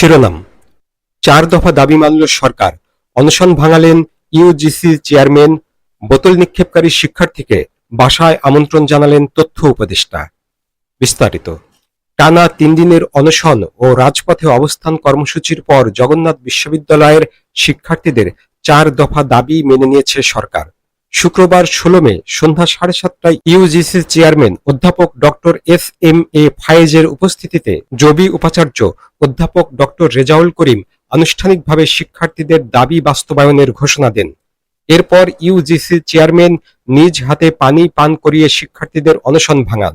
শিরোনাম। চার দফা দাবি মানল সরকার। অনশন ভাঙালেন ইউজিসি চেয়ারম্যান। বোতল নিক্ষেপকারী শিক্ষার্থীকে বাসায় আমন্ত্রণ জানালেন তথ্য উপদেষ্টা। বিস্তারিত। টানা তিন দিনের অনশন ও রাজপথে অবস্থান কর্মসূচির পর জগন্নাথ বিশ্ববিদ্যালয়ের শিক্ষার্থীদের চার দফা দাবি মেনে নিয়েছে সরকার। শুক্রবার ষোলো মে সন্ধ্যা সাড়ে সাতটায় ইউজিসির চেয়ারম্যান অধ্যাপক ডক্টর এস এম এ ফায়েজের উপস্থিতিতে জবি উপাচার্য অধ্যাপক ডক্টর রেজাউল করিম আনুষ্ঠানিকভাবে শিক্ষার্থীদের দাবি বাস্তবায়নের ঘোষণা দেন। এরপর ইউজিসি চেয়ারম্যান নিজ হাতে পানি পান করিয়ে শিক্ষার্থীদের অনশন ভাঙান।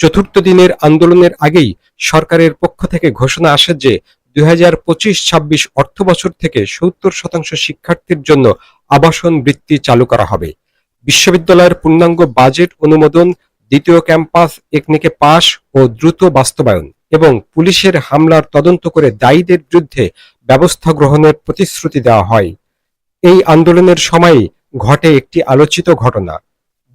চতুর্থ দিনের আন্দোলনের আগেই সরকারের পক্ষ থেকে ঘোষণা আসে যে দুই হাজার পঁচিশ ছাব্বিশ অর্থ বছর থেকে সত্তর শতাংশ শিক্ষার্থীর জন্য আবাসন বৃত্তি চালু করা হবে। বিশ্ববিদ্যালয়ের পূর্ণাঙ্গ বাজেট অনুমোদন, দ্বিতীয় ক্যাম্পাস একনিকে ও দ্রুত বাস্তবায়ন এবং পুলিশের হামলার তদন্ত করে দায়ীদের বিরুদ্ধে ব্যবস্থা গ্রহণের প্রতিশ্রুতি দেওয়া হয়। এই আন্দোলনের সময় ঘটে একটি আলোচিত ঘটনা।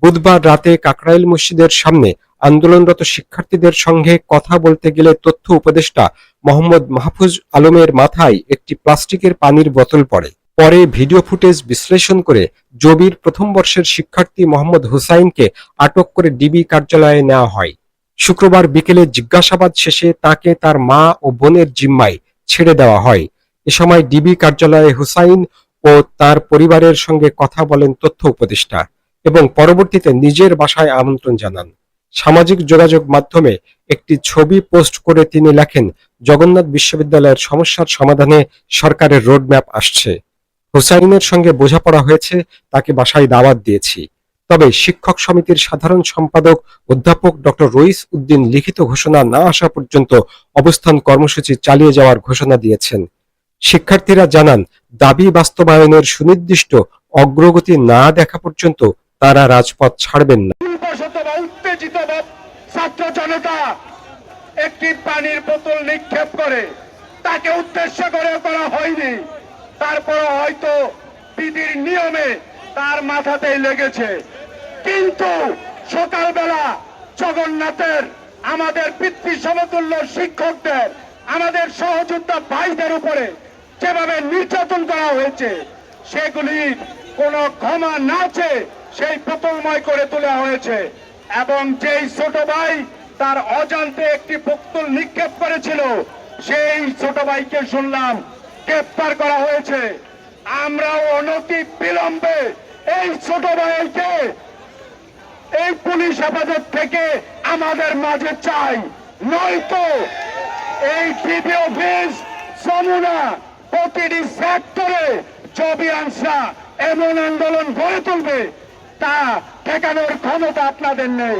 বুধবার রাতে কাকরাইল মসজিদের সামনে আন্দোলনরত শিক্ষার্থীদের সঙ্গে কথা বলতে গেলে তথ্য উপদেষ্টা মোহাম্মদ মাহফুজ আলমের মাথায় একটি প্লাস্টিকের পানির বোতল পড়ে। পরে ভিডিও ফুটেজ বিশ্লেষণ করে জবির প্রথম বর্ষের শিক্ষার্থী মোহাম্মদ হুসাইনকে আটক করে ডিবি কার্যালয়ে নেওয়া হয়। শুক্রবার বিকেলে জিজ্ঞাসাবাদ শেষে তাকে তার মা ও বোনের জিম্মায় ছেড়ে দেওয়া হয়। এ সময় ডিবি কার্যালয়ে হুসাইন ও তার পরিবারের সঙ্গে কথা বলেন তথ্য উপদেষ্টা এবং পরবর্তীতে নিজের বাসায় আমন্ত্রণ জানান। সামাজিক যোগাযোগ মাধ্যমে একটি ছবি পোস্ট করে তিনি লেখেন, জগন্নাথ বিশ্ববিদ্যালয়ের সমস্যার সমাধানে সরকারের রোডম্যাপ আসছে। হুসাইনের সঙ্গে বোঝাপড়া হয়েছে, তাকে বাসায় দাওয়াত দিয়েছি। তবে শিক্ষক সমিতির সাধারণ সম্পাদক অধ্যাপক ডক্টর রইস উদ্দিন লিখিত ঘোষণা না আসা পর্যন্ত অবস্থান কর্মসূচি চালিয়ে যাওয়ার ঘোষণা দিয়েছেন। শিক্ষার্থীরা জানান, দাবি বাস্তবায়নের সুনির্দিষ্ট অগ্রগতি না দেখা পর্যন্ত তারা রাজপথ ছাড়বেন না। উত্তেজিত ছাত্র জনতা একটি পানির বোতল নিক্ষেপ করে, তাকে উদ্দেশ্য করে করা হয়নি। তারপর হয়তো বিধির নিয়মে তার মাথাতেই লেগেছে। কিন্তু সকালবেলা জগন্নাথের, আমাদের পিতৃ সমতুল্য শিক্ষকদের, আমাদের সহযোদ্ধা ভাইদের উপরে যেভাবে নির্যাতন করা হয়েছে, সেগুলি কোনো ক্ষমা না সেই বোতলময় করে তোলা হয়েছে। এবং যেই ছোট ভাই তার অজান্তে একটি বোতল নিক্ষেপ করেছিল, সেই ছোট ভাইকে শুনলাম, গ্রেপ্তার করা হয়েছে। আমরাও অনতি বিলম্বে এই ছোট ভাইকে এই পুলিশ হেফাজত থেকে আমাদের মাঝে চাই। নয়তো এই ডিবি অফিস যমুনা প্রতিটি সেক্টরে চবিয়াংশা এমন আন্দোলন গড়ে তুলবে তা ঠেকানোর ক্ষমতা আপনাদের নেই।